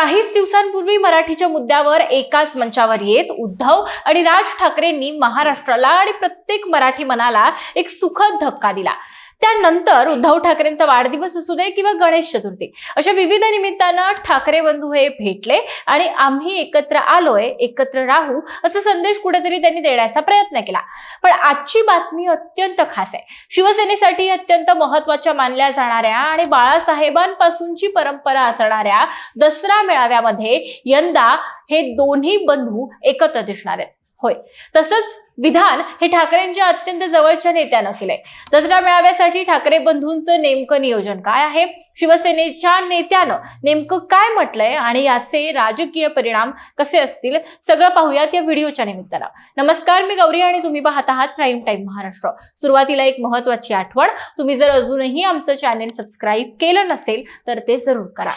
काहीच दिवसांपूर्वी मराठीच्या मुद्द्यावर एकाच मंचावर येत उद्धव आणि राज ठाकरेंनी महाराष्ट्राला आणि प्रत्येक मराठी मनाला एक सुखद धक्का दिला. त्यानंतर उद्धव ठाकरेंचा वाढदिवस असू दे किंवा गणेश चतुर्थी अशा विविध निमित्तानं ठाकरे बंधू हे भेटले आणि आम्ही एकत्र आलोय एकत्र राहू असा संदेश कुठेतरी त्यांनी देण्याचा प्रयत्न केला. पण आजची बातमी अत्यंत खास आहे. शिवसेनेसाठी अत्यंत महत्त्वाच्या मानल्या जाणाऱ्या आणि बाळासाहेबांपासूनची परंपरा असणाऱ्या दसरा मेळाव्यामध्ये यंदा हे दोन्ही बंधू एकत्र दिसणार आहेत. होय. तसंच विधान हे ठाकरेंच्या अत्यंत जवळच्या नेत्यानं केलंय. दसरा मेळाव्यासाठी ठाकरे बंधूंचं नेमकं नियोजन काय आहे? शिवसेनेच्या नेत्यानं नेमकं काय म्हटलंय आणि याचे राजकीय परिणाम कसे असतील? सगळं पाहूयात या व्हिडिओच्या निमित्तानं. नमस्कार मी गौरी आणि तुम्ही पाहत आहात प्राईम टाईम महाराष्ट्र. सुरुवातीला एक महत्वाची आठवण. तुम्ही जर अजूनही आमचं चॅनेल सबस्क्राईब केलं नसेल तर ते जरूर करा.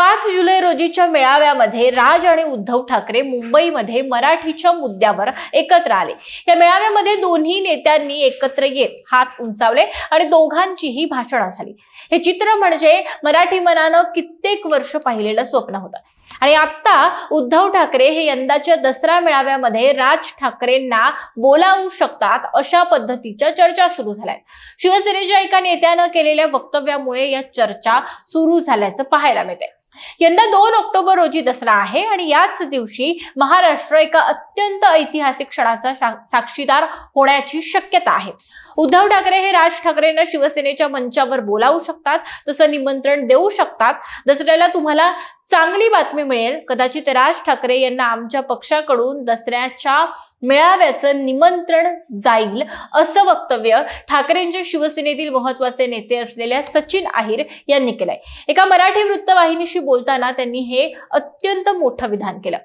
पाच जुलै रोजीच्या मेळाव्यामध्ये राज आणि उद्धव ठाकरे मुंबईमध्ये मराठीच्या मुद्द्यावर एकत्र आले. या मेळाव्यामध्ये दोन्ही नेत्यांनी एकत्र येत हात उंचावले आणि दोघांचीही भाषणं झाली. हे चित्र म्हणजे मराठी मनानं कित्येक वर्ष पाहिलेलं स्वप्न होतं. आणि आता उद्धव ठाकरे हे यंदाच्या दसरा मेळाव्यामध्ये राज ठाकरेंना बोलावू शकतात अशा पद्धतीच्या चर्चा सुरू झाल्या आहेत. शिवसेनेच्या एका नेत्यानं केलेल्या वक्तव्यामुळे या चर्चा सुरू झाल्याचं पाहायला मिळते यंदा दोन ऑक्टोबर रोजी दसरा आहे आणि याच दिवशी महाराष्ट्र एका अत्यंत ऐतिहासिक क्षणाचा साक्षीदार होण्याची शक्यता आहे. उद्धव ठाकरे हे राज ठाकरेंना शिवसेनेच्या मंचावर बोलावू शकतात तसं निमंत्रण देऊ शकतात. दसऱ्याला तुम्हाला चांगली बातमी मिळेल. कदाचित राज ठाकरे यांना आमच्या पक्षाकडून दसऱ्याच्या मेळाव्याचं निमंत्रण जाईल असं वक्तव्य ठाकरेंच्या शिवसेनेतील महत्त्वाचे नेते असलेल्या सचिन अहिर यांनी केलंय. एका मराठी वृत्तवाहिनीशी बोलताना त्यांनी हे अत्यंत मोठं विधान केलं.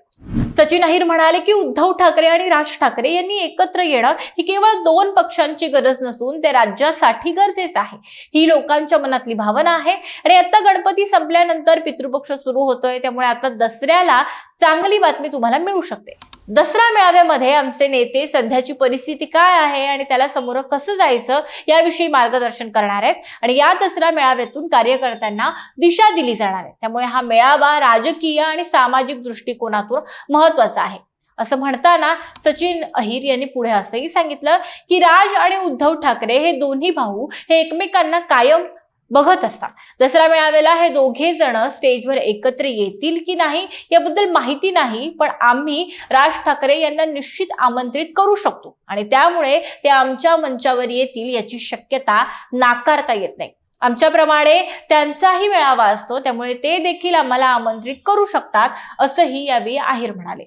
सचिन अहिर म्हणाले की उद्धव ठाकरे आणि राज ठाकरे यांनी एकत्र येणं ही केवळ दोन पक्षांची गरज नसून ते राज्यासाठी गरजेचं आहे. ही लोकांच्या मनातली भावना आहे आणि आता गणपती संपल्यानंतर पितृपक्ष सुरू होतोय. त्यामुळे आता दसऱ्याला चांगली बातमी तुम्हाला मिळू शकते. दसरा मेळाव्यामध्ये आमचे नेते सध्याची परिस्थिती काय आहे आणि त्याला समोर कसं जायचं याविषयी मार्गदर्शन करणार आहेत. आणि या दसरा मेळाव्यातून कार्यकर्त्यांना दिशा दिली जाणार आहे. त्यामुळे हा मेळावा राजकीय आणि सामाजिक दृष्टिकोनातून महत्त्वाचा आहे. असं म्हणताना सचिन अहिर यांनी पुढे असंही सांगितलं की राज आणि उद्धव ठाकरे हे दोन्ही भाऊ हे एकमेकांना कायम बघत असतात. दसरा मेळाव्याला हे दोघे जण स्टेजवर एकत्र येतील की नाही याबद्दल माहिती नाही पण आम्ही राज ठाकरे यांना निश्चित आमंत्रित करू शकतो. आणि त्यामुळे ते आमच्या मंचावर येतील याची शक्यता नाकारता येत नाही. आमच्याप्रमाणे त्यांचाही मेळावा असतो त्यामुळे ते देखील आम्हाला आमंत्रित करू शकतात असंही यावेळी आहेर म्हणाले.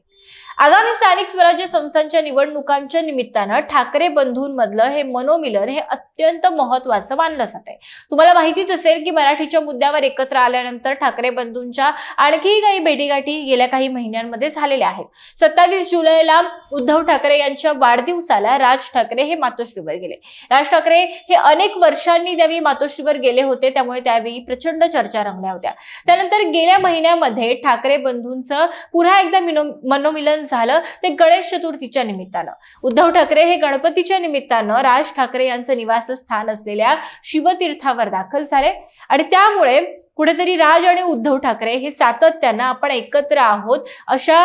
आगामी स्थानिक स्वराज्य संस्थांच्या निवडणुकांच्या निमित्तानं ठाकरे बंधूंमधलं हे मनोमिलन हे अत्यंत महत्वाचं मानलं जात आहे. तुम्हाला माहितीच असेल की मराठीच्या मुद्द्यावर एकत्र आल्यानंतर ठाकरे बंधूंच्या आणखी काही भेटीगाठी गेल्या काही महिन्यांमध्ये झालेल्या आहेत. सत्तावीस जुलैला उद्धव ठाकरे यांच्या वाढदिवसाला राज ठाकरे हे मातोश्रीवर गेले. राज ठाकरे हे अनेक वर्षांनी त्यावेळी मातोश्रीवर गेले होते त्यामुळे त्यावेळी प्रचंड चर्चा रंगल्या होत्या. त्यानंतर गेल्या महिन्यामध्ये ठाकरे बंधूंचं पुन्हा एकदा मिनो मनोमिलन झालं ते गणेश चतुर्थीच्या निमित्तानं. उद्धव ठाकरे हे गणपतीच्या निमित्तानं राज ठाकरे यांचं निवासस्थान असलेल्या शिवतीर्थावर दाखल झाले. आणि त्यामुळे कुठेतरी राज आणि उद्धव ठाकरे हे सातत्यानं आपण एकत्र आहोत. अशा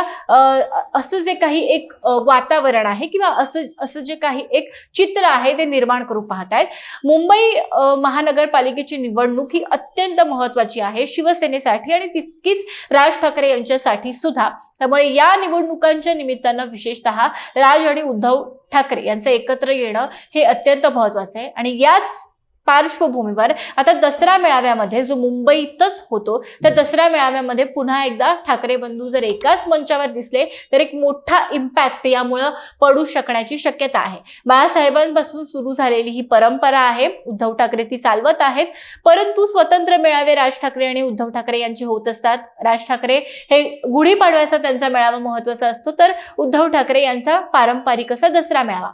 असं जे काही एक वातावरण आहे किंवा असं असं जे काही एक चित्र आहे ते निर्माण करू पाहत आहेत मुंबई महानगरपालिकेची निवडणूक ही अत्यंत महत्वाची आहे. शिवसेनेसाठी आणि तितकीच राज ठाकरे यांच्यासाठी सुद्धा. त्यामुळे या निवडणुकांच्या निमित्तानं विशेषतः राज आणि उद्धव ठाकरे यांचं एकत्र येणं हे अत्यंत महत्वाचं आहे. आणि याच पार्श्वभूमीवर. आता दसरा मेळाव्यामध्ये जो मुंबईतच होतो त्या दसरा मेळाव्यामध्ये पुन्हा एकदा ठाकरे बंधू जर एकाच मंचावर दिसले तर एक मोठा इम्पॅक्ट यामुळं पडू शकण्याची शक्यता आहे. बाळासाहेबांपासून सुरू झालेली ही परंपरा आहे उद्धव ठाकरे ती चालवत आहेत. परंतु स्वतंत्र मेळावे राज ठाकरे आणि उद्धव ठाकरे यांचे होत असतात. राज ठाकरे हे गुढीपाडव्याचा त्यांचा मेळावा महत्त्वाचा असतो. तर उद्धव ठाकरे यांचा पारंपरिक असा दसरा मेळावा.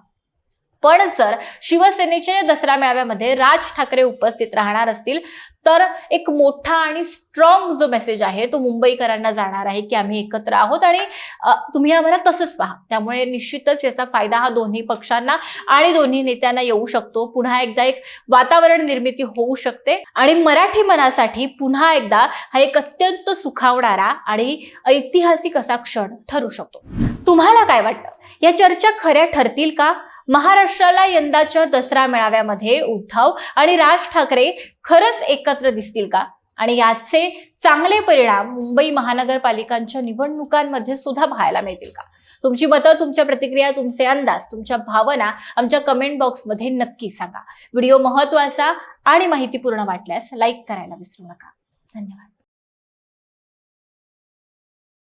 पण जर शिवसेनेच्या दसरा मेळाव्यामध्ये राज ठाकरे उपस्थित राहणार असतील तर एक मोठा आणि स्ट्रॉंग जो मेसेज आहे तो मुंबईकरांना जाणार आहे की आम्ही एकत्र आहोत आणि तुम्ही आम्हाला तसंच पहा. त्यामुळे निश्चितच याचा फायदा हा दोन्ही पक्षांना आणि दोन्ही नेत्यांना येऊ शकतो. पुन्हा एकदा एक वातावरण निर्मिती होऊ शकते आणि मराठी मनासाठी पुन्हा एकदा हा एक अत्यंत सुखावणारा आणि ऐतिहासिक असा क्षण ठरू शकतो. तुम्हाला काय वाटतं? या चर्चा खऱ्या ठरतील का? महाराष्ट्राला यंदाच्या दसरा मेळाव्यामध्ये उद्धव आणि राज ठाकरे खरंच एकत्र दिसतील का? आणि याचे चांगले परिणाम मुंबई महानगरपालिकांच्या निवडणुकांमध्ये सुद्धा पाहायला मिळतील का? तुमची मतं तुमच्या प्रतिक्रिया तुमचे अंदाज तुमच्या भावना आमच्या कमेंट बॉक्समध्ये नक्की सांगा. व्हिडिओ महत्त्वाचा आणि माहितीपूर्ण वाटल्यास लाईक करायला विसरू नका. धन्यवाद.